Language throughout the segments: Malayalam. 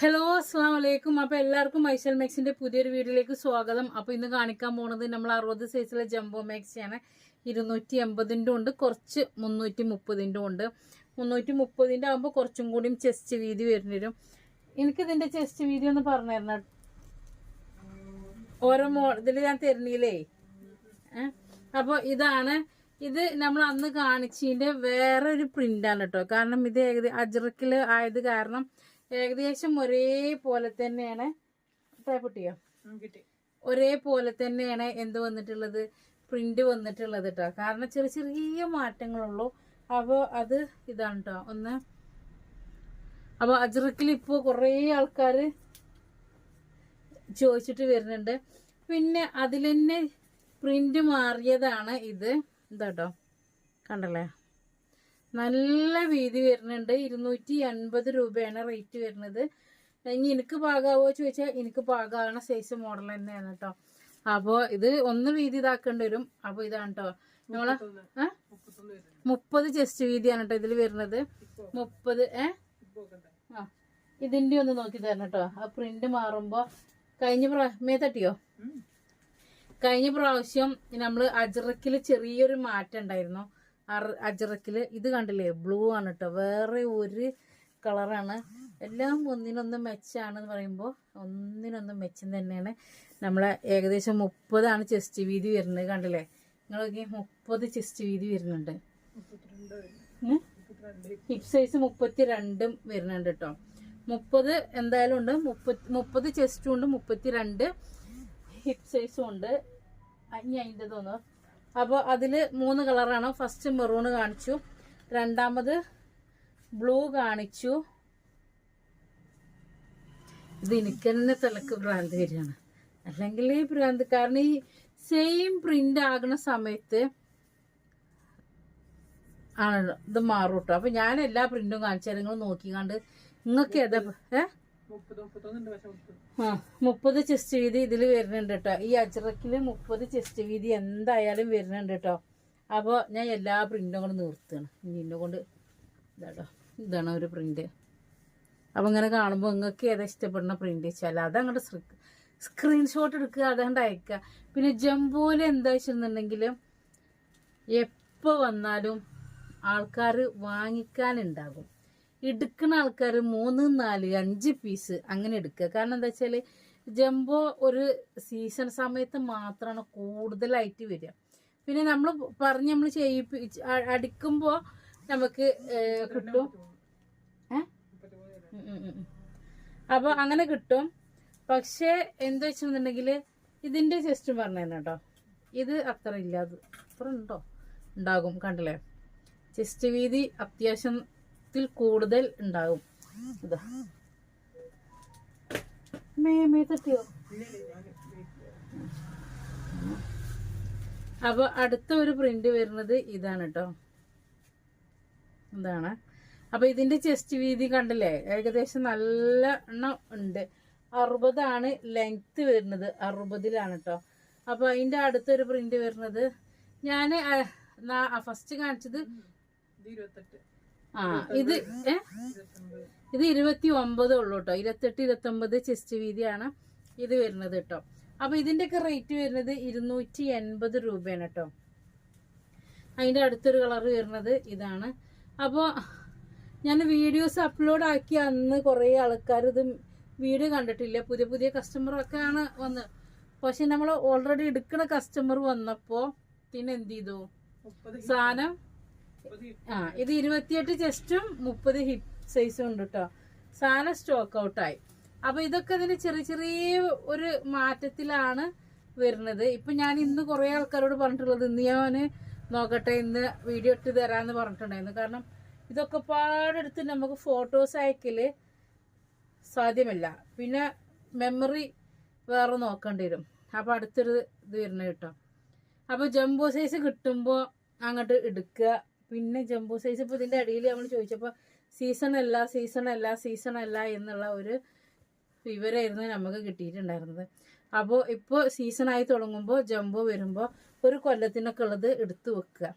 ഹലോ അസ്സാം വലൈക്കും അപ്പൊ എല്ലാവർക്കും മൈസൽ മാക്സിന്റെ പുതിയൊരു വീഡിയോയിലേക്ക് സ്വാഗതം. അപ്പൊ ഇന്ന് കാണിക്കാൻ പോണത് നമ്മൾ അറുപത് സൈസിലെ ജംബോ മാക്സിയാണ് ഇരുന്നൂറ്റി എൺപതിന്റെ ഉണ്ട് കുറച്ച് മുന്നൂറ്റി മുപ്പതിന്റെ ഉണ്ട്. മുന്നൂറ്റി മുപ്പതിന്റെ ആകുമ്പോൾ കുറച്ചും കൂടിയും ചെസ്റ്റ് വീതി വരുന്ന വരും എനിക്കിതിന്റെ ചെസ്റ്റ് വീതി ഒന്ന് പറഞ്ഞു തരണം? ഓരോ മോ ഇതിൽ ഞാൻ തരുന്നില്ലേ? ഏഹ് അപ്പൊ ഇതാണ്. ഇത് നമ്മൾ അന്ന് കാണിച്ചതിന്റെ വേറെ ഒരു പ്രിന്റാണ് കേട്ടോ. കാരണം ഇത് ഏകദേശം അജ്രക്കിൽ ആയത് കാരണം ഏകദേശം ഒരേപോലെ തന്നെയാണ്. ടേപ്പൊട്ടിയോ കിട്ടി. ഒരേപോലെ തന്നെയാണ് എന്ത് വന്നിട്ടുള്ളത്? പ്രിന്റ് വന്നിട്ടുള്ളത് കേട്ടോ കാരണം ചെറിയ ചെറിയ മാറ്റങ്ങളുള്ളൂ. അപ്പോൾ അത് ഇതാണ് കേട്ടോ ഒന്ന് അപ്പോൾ അജ്രക്കിൽ ഇപ്പോൾ കുറേ ആൾക്കാർ ചോദിച്ചിട്ട് വരുന്നുണ്ട്. പിന്നെ അതിൽ തന്നെ പ്രിന്റ് മാറിയതാണ് ഇത്. എന്താ കേട്ടോ കണ്ടല്ലേ? നല്ല വീതി വരുന്നുണ്ട്. ഇരുന്നൂറ്റി എൺപത് രൂപയാണ് റേറ്റ് വരുന്നത്. ഇനി എനിക്ക് പാകാവോ ചോദിച്ചാൽ എനിക്ക് പാകാവുന്ന സൈസ് മോഡൽ തന്നെയാണ് കേട്ടോ അപ്പോൾ ഇത് ഒന്ന് വീതി ഇതാക്കേണ്ടി വരും. അപ്പോൾ ഇതാണ് കേട്ടോ നമ്മളെ മുപ്പത് ചെസ്റ്റ് വീതിയാണ് കേട്ടോ ഇതിൽ വരുന്നത്. മുപ്പത് ഏ? ആ. ഇതിന്റെ ഒന്ന് നോക്കി തരണം കേട്ടോ ആ പ്രിന്റ് മാറുമ്പോ കഴിഞ്ഞ പ്രാ മേ തട്ടിയോ. കഴിഞ്ഞ പ്രാവശ്യം നമ്മൾ അജറക്കിൽ ചെറിയൊരു മാറ്റം ഉണ്ടായിരുന്നു. അജറക്കിൽ ഇത് കണ്ടില്ലേ? ബ്ലൂ ആണ് കേട്ടോ വേറെ ഒരു കളറാണ്. എല്ലാം ഒന്നിനൊന്ന് മെച്ചാണെന്ന് പറയുമ്പോൾ ഒന്നിനൊന്ന് മെച്ചം തന്നെയാണ്. നമ്മളെ ഏകദേശം മുപ്പതാണ് ചെസ്റ്റ് വീതി വരുന്നത്. കണ്ടില്ലേ? നിങ്ങളൊക്കെ മുപ്പത് ചെസ്റ്റ് വീതി വരുന്നുണ്ട്. ഹിപ് സൈസ് മുപ്പത്തി രണ്ടും വരുന്നുണ്ട് കേട്ടോ മുപ്പത് എന്തായാലും ഉണ്ട്. മുപ്പത്തി മുപ്പത് ചെസ്റ്റും ഉണ്ട് മുപ്പത്തി രണ്ട് ഹിപ് സൈസും ഉണ്ട് ഇനി അതിന്റെ തോന്നുന്നു അപ്പോൾ അതിൽ മൂന്ന് കളറാണ്. ഫസ്റ്റ് മെറൂണ് കാണിച്ചു. രണ്ടാമത് ബ്ലൂ കാണിച്ചു. ഇത് എനിക്ക് തന്നെ തലക്ക് ഭ്രാന്ത് വരികയാണ് അല്ലെങ്കിൽ ഈ ഭ്രാന്ത് കാരണം ഈ സെയിം പ്രിന്റ് ആകുന്ന സമയത്ത് ആണ് ഇത് മാറും കേട്ടോ അപ്പൊ ഞാൻ എല്ലാ പ്രിന്റും കാണിച്ചാൽ നിങ്ങൾ നോക്കിക്കാണ്ട് നിങ്ങൾക്ക് ഏതാ ഏ? മുപ്പത് ചെസ്റ്റ് വീതി ഇതിൽ വരുന്നുണ്ട് കേട്ടോ ഈ അജറക്കിൽ മുപ്പത് ചെസ്റ്റ് വീതി എന്തായാലും വരുന്നുണ്ട് കേട്ടോ അപ്പോൾ ഞാൻ എല്ലാ പ്രിന്റും കൂടെ നിർത്തുകയാണ്. ഇനി എന്നെ കൊണ്ട് ഇതാട്ടോ ഇതാണ് ഒരു പ്രിന്റ് അപ്പം ഇങ്ങനെ കാണുമ്പോൾ നിങ്ങൾക്ക് ഏതാ ഇഷ്ടപ്പെടുന്ന പ്രിന്റ് വെച്ചാൽ അതങ്ങോട്ട് സ്ക്രീൻഷോട്ട് എടുക്കുക അതങ്ങോട്ട് അയക്കുക. പിന്നെ ജംബോയിൽ എന്താ വെച്ചിട്ടുണ്ടെങ്കിൽ എപ്പോൾ വന്നാലും ആൾക്കാർ വാങ്ങിക്കാനുണ്ടാകും. എടുക്കുന്ന ആൾക്കാർ മൂന്ന് നാല് അഞ്ച് പീസ് അങ്ങനെ എടുക്കുക. കാരണം എന്താ വെച്ചാൽ ജംബോ ഒരു സീസൺ സമയത്ത് മാത്രമാണ് കൂടുതലായിട്ട് വരിക. പിന്നെ നമ്മൾ പറഞ്ഞ് നമ്മൾ ചെയ്യിപ്പി അടിക്കുമ്പോൾ നമുക്ക് കിട്ടും. ഏഹ് മുപ്പത്തിമൂന്ന് വരുന്നുണ്ട് ഉം ഉം ഉം. അപ്പൊ അങ്ങനെ കിട്ടും. പക്ഷേ എന്താ വെച്ചിട്ടുണ്ടെങ്കിൽ ഇതിന്റെ ചെസ്റ്റ് പറഞ്ഞു തന്നെ കേട്ടോ. ഇത് അത്ര ഇല്ല അത് അത്ര ഉണ്ടോ? ഉണ്ടാകും കണ്ടില്ലേ? ചെസ്റ്റ് വീതി അത്യാവശ്യത്തിൽ കൂടുതൽ ഉണ്ടാകും. ഇതാ. തട്ടിയോ? അപ്പൊ അടുത്ത ഒരു പ്രിന്റ് വരുന്നത് ഇതാണ് കേട്ടോ എന്താണ് അപ്പൊ ഇതിന്റെ ചെസ്റ്റ് വീതി കണ്ടില്ലേ? ഏകദേശം നല്ല എണ്ണം ഉണ്ട്. അറുപതാണ് ലെങ്ത് വരുന്നത്. അറുപതിലാണ് കേട്ടോ അപ്പൊ അതിന്റെ അടുത്തൊരു പ്രിന്റ് വരുന്നത്. ഞാൻ ഫസ്റ്റ് കാണിച്ചത് ഇരുപത്തെട്ട്. ആ ഇത് ഏ? ഇത് ഇരുപത്തി ഒമ്പത് ഉള്ളൂ കേട്ടോ. ഇരുപത്തെട്ട് ഇരുപത്തി ഒമ്പത് ചെസ്റ്റ് വീതിയാണ് ഇത് വരുന്നത് കേട്ടോ. അപ്പൊ ഇതിന്റെയൊക്കെ റേറ്റ് വരുന്നത് ഇരുന്നൂറ്റി എൺപത് രൂപയാണ് കേട്ടോ. അതിന്റെ അടുത്തൊരു കളർ വരുന്നത് ഇതാണ്. അപ്പോൾ ഞാൻ വീഡിയോസ് അപ്ലോഡ് ആക്കി അന്ന് കുറേ ആൾക്കാർ ഇത് വീഡിയോ കണ്ടിട്ടില്ല. പുതിയ പുതിയ കസ്റ്റമറൊക്കെ ആണ് വന്ന്. പക്ഷെ നമ്മൾ ഓൾറെഡി എടുക്കുന്ന കസ്റ്റമർ വന്നപ്പോൾ പിന്നെ എന്ത് ചെയ്തു? സാധനം ആ ഇത് ഇരുപത്തിയെട്ട് ചെസ്റ്റും മുപ്പത് ഹിപ്പ് സൈസും ഉണ്ട് കേട്ടോ സാധനം സ്റ്റോക്ക് ഔട്ടായി അപ്പൊ ഇതൊക്കെ ഇതിന് ചെറിയ ചെറിയ ഒരു മാറ്റത്തിലാണ് വരുന്നത്. ഇപ്പൊ ഞാൻ ഇന്ന് കുറെ ആൾക്കാരോട് പറഞ്ഞിട്ടുള്ളത് ഇന്ന് ഞാൻ നോക്കട്ടെ ഇന്ന് വീഡിയോ ഇട്ട് തരാന്ന് പറഞ്ഞിട്ടുണ്ടായിരുന്നു. കാരണം ഇതൊക്കെ പാടെടുത്ത് നമുക്ക് ഫോട്ടോസ് അയക്കൽ സാധ്യമല്ല. പിന്നെ മെമ്മറി വേറെ നോക്കേണ്ടി വരും. അപ്പൊ അടുത്തൊരു ഇത് വരുന്നത് കേട്ടോ അപ്പൊ ജംബോ സൈസ് കിട്ടുമ്പോ അങ്ങോട്ട് എടുക്കുക. പിന്നെ ജംബോ സൈസ് ഇപ്പൊ ഇതിന്റെ അടിയിൽ നമ്മൾ ചോദിച്ചപ്പോൾ സീസൺ അല്ല സീസൺ അല്ല സീസൺ അല്ല എന്നുള്ള ഒരു വിവരമായിരുന്നു നമുക്ക് കിട്ടിയിട്ടുണ്ടായിരുന്നത്. അപ്പോൾ ഇപ്പോൾ സീസണായി തുടങ്ങുമ്പോൾ ജംബോ വരുമ്പോൾ ഒരു കൊല്ലത്തിനൊക്കെ ഉള്ളത് എടുത്തു വെക്കുക.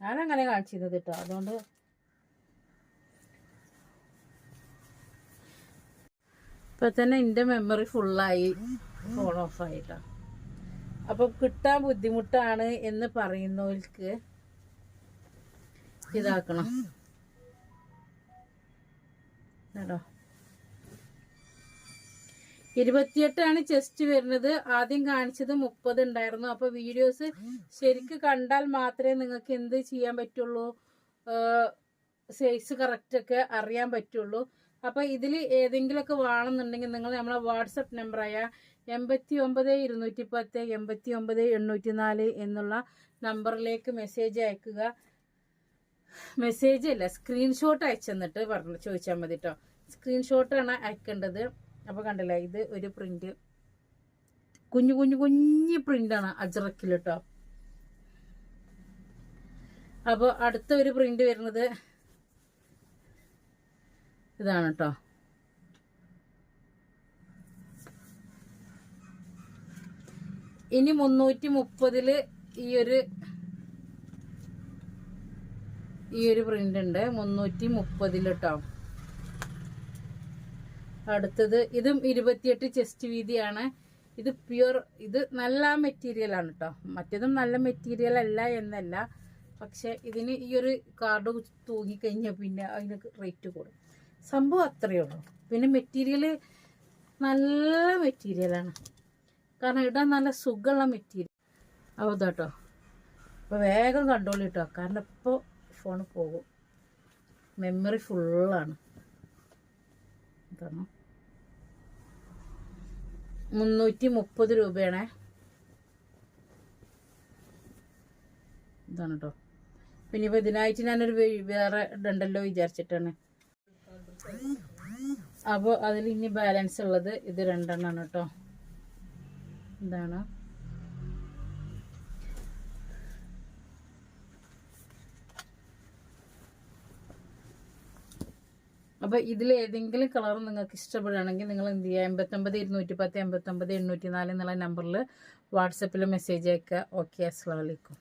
ഞാനങ്ങനെ കാണിച്ചിരുന്നത് കേട്ടോ. അതുകൊണ്ട് ഇപ്പൊ തന്നെ എന്റെ മെമ്മറി ഫുള്ളായി ഫോൺ ഓഫ് ആയിട്ടാ അപ്പൊ കിട്ടാൻ ബുദ്ധിമുട്ടാണ് എന്ന് പറയുന്നവർക്ക് ഇതാക്കണം. കേട്ടോ ഇരുപത്തിയെട്ടാണ് ചെസ്റ്റ് വരുന്നത്. ആദ്യം കാണിച്ചത് മുപ്പത് ഉണ്ടായിരുന്നു. അപ്പൊ വീഡിയോസ് ശരിക്ക് കണ്ടാൽ മാത്രമേ നിങ്ങൾക്ക് എന്ത് ചെയ്യാൻ പറ്റുള്ളൂ? സൈസ് കറക്റ്റ് ഒക്കെ അറിയാൻ പറ്റുള്ളൂ. അപ്പൊ ഇതിൽ ഏതെങ്കിലുമൊക്കെ വേണമെന്നുണ്ടെങ്കിൽ നിങ്ങൾ നമ്മളെ വാട്സപ്പ് നമ്പറായ എൺപത്തി ഒമ്പത് ഇരുന്നൂറ്റി പത്ത് എൺപത്തി ഒമ്പത് എണ്ണൂറ്റി നാല് എന്നുള്ള നമ്പറിലേക്ക് മെസ്സേജ് അയക്കുക. മെസ്സേജ് അല്ല സ്ക്രീൻഷോട്ട് അയച്ചെന്നിട്ട് പറഞ്ഞു ചോദിച്ചാൽ മതി കേട്ടോ സ്ക്രീൻഷോട്ടാണ് അയക്കേണ്ടത്. അപ്പോൾ കണ്ടില്ലേ ഇത് ഒരു പ്രിന്റ് കുഞ്ഞു കുഞ്ഞു കുഞ്ഞു പ്രിന്റാണ് അജറക്കിൽ കേട്ടോ അപ്പോൾ അടുത്ത ഒരു പ്രിന്റ് വരുന്നത് ഇതാണ് കേട്ടോ ഇനി മുന്നൂറ്റി മുപ്പതിൽ ഈ ഒരു ഈ ഒരു പ്രിന്റ് ഉണ്ട്. മുന്നൂറ്റി മുപ്പതിൽ കേട്ടോ അടുത്തത് ഇതും ഇരുപത്തിയെട്ട് ചെസ്റ്റ് വീതിയാണ്. ഇത് പ്യുർ ഇത് നല്ല മെറ്റീരിയലാണ് കേട്ടോ മറ്റേതും നല്ല മെറ്റീരിയൽ അല്ല എന്നല്ല. പക്ഷെ ഇതിന് ഈ ഒരു കാർഡ് തൂങ്ങിക്കഴിഞ്ഞാൽ പിന്നെ അതിന് റേറ്റ് കൂടും. സംഭവം അത്രയേ ഉള്ളൂ. പിന്നെ മെറ്റീരിയൽ നല്ല മെറ്റീരിയലാണ് കാരണം ഇടാൻ നല്ല സുഖമുള്ള മെറ്റീരിയൽ കേട്ടോ അപ്പോൾ വേഗം കണ്ടോളൂ കേട്ടോ കാരണം ഇപ്പോൾ ഫോൺ പോകും. മെമ്മറി ഫുള്ളാണ് എന്താണ് മുന്നൂറ്റി മുപ്പത് രൂപയാണ്. ഇതാണ് കേട്ടോ പിന്നെ ഇപ്പം ഇതിനായിട്ട് ഞാനൊരു വേറെ ഉണ്ടല്ലോ വിചാരിച്ചിട്ടാണ്. അപ്പോൾ അതിൽ ഇനി ബാലൻസ് ഉള്ളത് ഇത് രണ്ടെണ്ണമാണ് കേട്ടോ എന്താണ് അപ്പോൾ ഇതിൽ ഏതെങ്കിലും കളർ നിങ്ങൾക്ക് ഇഷ്ടപ്പെടുകയാണെങ്കിൽ നിങ്ങൾ എന്ത് ചെയ്യുക? എൺപത്തൊമ്പത് ഇരുന്നൂറ്റി പത്ത് എൺപത്തൊമ്പത് എണ്ണൂറ്റി നാല് എന്നുള്ള നമ്പറിൽ വാട്സപ്പിൽ മെസ്സേജ് അയക്കുക. ഓക്കെ അസ്സാം വലൈക്കും